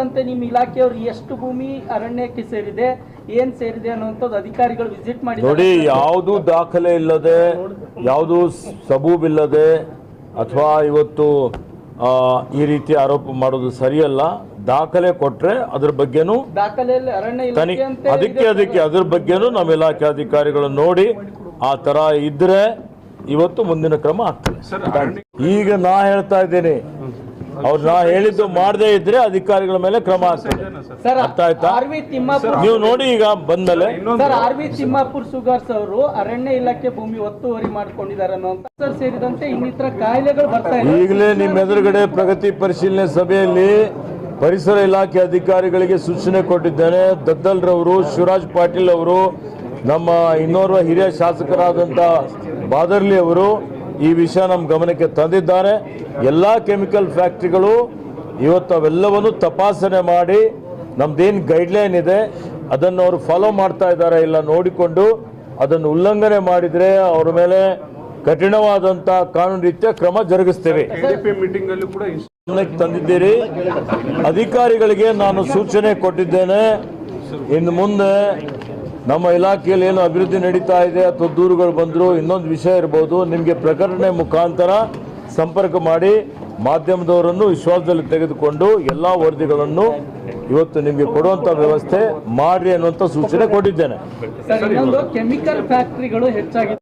ಸಂಬಂಧಪಟ್ಟಂತೆ ನಿಮ್ಮ ಇಲಾಖೆಯವರು ಎಷ್ಟು ಭೂಮಿ ಅರಣ್ಯಕ್ಕೆ ಸೇರಿದೆ ಏನ್ ಸೇರಿದೆ ಅನ್ನುವಂಥದ್ದು ಅಧಿಕಾರಿಗಳು ವಿಸಿಟ್ ಮಾಡಿ ನೋಡಿ ಯಾವುದು ದಾಖಲೆ ಇಲ್ಲದೆ ಯಾವುದು ಸಬೂಬಿಲ್ಲದೆ ಅಥವಾ ಇವತ್ತು ಆ, ಈ ರೀತಿ ಆರೋಪ ಮಾಡೋದು ಸರಿಯಲ್ಲ. ದಾಖಲೆ ಕೊಟ್ರೆ ಅದ್ರ ಬಗ್ಗೆನೂ ಅದಕ್ಕೆ ಅದಕ್ಕೆ ಅದ್ರ ಬಗ್ಗೆನೂ ನಮ್ಮ ಇಲಾಖೆ ಅಧಿಕಾರಿಗಳು ನೋಡಿ ಆ ತರ ಇದ್ರೆ ಇವತ್ತು ಮುಂದಿನ ಕ್ರಮ ಆಗ್ತದೆ. ಈಗ ನಾ ಹೇಳ್ತಾ ಇದ್ದೇನೆ ಅವ್ರು ನಾ ಹೇಳಿದ್ದು ಮಾಡದೇ ಇದ್ರೆ ಅಧಿಕಾರಿಗಳ ಮೇಲೆ ಕ್ರಮ ಆಗ್ತದೆ ಸರ್ ಅರ್ಥ ಆಯ್ತಾ? ನೀವು ನೋಡಿ ಈಗ ಬಂದ್ಮೇಲೆ. Sir R V Timmapur sugars ಅವರು ಅರಣ್ಯ ಇಲಾಖೆ ಭೂಮಿ ಒತ್ತುವರಿ ಮಾಡ್ಕೊಂಡಿದ್ದಾರೆ ಅನ್ನುವಂತ ಸರ್ ಸೇರಿದಂತೆ ಇನ್ನಿತರ ಕಾಯಿಲೆಗಳು ಬರ್ತಾ ಇದೆ. ಈಗಲೇ ನಿಮ್ಮ ಎದುರುಗಡೆ ಪ್ರಗತಿ ಪರಿಶೀಲನೆ ಸಭೆಯಲ್ಲಿ ಪರಿಸರ ಇಲಾಖೆ ಅಧಿಕಾರಿಗಳಿಗೆ ಸೂಚನೆ ಕೊಟ್ಟಿದ್ದೇನೆ. ದದ್ದಲ್ರವರು ಶಿವರಾಜ್ ಪಾಟೀಲ್ ಅವರು ನಮ್ಮ ಇನ್ನೋರ್ವ ಹಿರಿಯ ಶಾಸಕರಾದಂಥ ಬಾದರ್ಲಿ ಅವರು ಈ ವಿಷಯ ನಮ್ಮ ಗಮನಕ್ಕೆ ತಂದಿದ್ದಾರೆ. ಎಲ್ಲ ಕೆಮಿಕಲ್ ಫ್ಯಾಕ್ಟ್ರಿಗಳು ಇವತ್ತು ಅವೆಲ್ಲವನ್ನು ತಪಾಸಣೆ ಮಾಡಿ ನಮ್ದೇನು ಗೈಡ್ಲೈನ್ ಇದೆ, ಅದನ್ನು ಅವರು ಫಾಲೋ ಮಾಡ್ತಾ ಇದ್ದಾರೆ ಇಲ್ಲ ನೋಡಿಕೊಂಡು ಅದನ್ನು ಉಲ್ಲಂಘನೆ ಮಾಡಿದರೆ ಅವರ ಮೇಲೆ ಕಠಿಣವಾದಂಥ ಕಾನೂನು ರೀತಿಯ ಕ್ರಮ ಜರುಗಿಸ್ತೇವೆ. ತಂದಿದ್ದೀರಿ. ಅಧಿಕಾರಿಗಳಿಗೆ ನಾನು ಸೂಚನೆ ಕೊಟ್ಟಿದ್ದೇನೆ. ಇನ್ನು ಮುಂದೆ ನಮ್ಮ ಇಲಾಖೆಯಲ್ಲಿ ಏನು ಅಭಿವೃದ್ಧಿ ನಡೀತಾ ಇದೆ ಅಥವಾ ದೂರುಗಳು ಬಂದರೂ ಇನ್ನೊಂದು ವಿಷಯ ಇರ್ಬೋದು, ನಿಮಗೆ ಪ್ರಕಟಣೆ ಮುಖಾಂತರ ಸಂಪರ್ಕ ಮಾಡಿ ಮಾಧ್ಯಮದವರನ್ನು ವಿಶ್ವಾಸದಲ್ಲಿ ತೆಗೆದುಕೊಂಡು ಎಲ್ಲ ವರದಿಗಳನ್ನು ಇವತ್ತು ನಿಮಗೆ ಕೊಡುವಂತ ವ್ಯವಸ್ಥೆ ಮಾಡ್ರಿ ಅನ್ನುವಂಥ ಸೂಚನೆ ಕೊಟ್ಟಿದ್ದೇನೆ. ಕೆಮಿಕಲ್ ಫ್ಯಾಕ್ಟರಿಗಳು ಹೆಚ್ಚಾಗಿ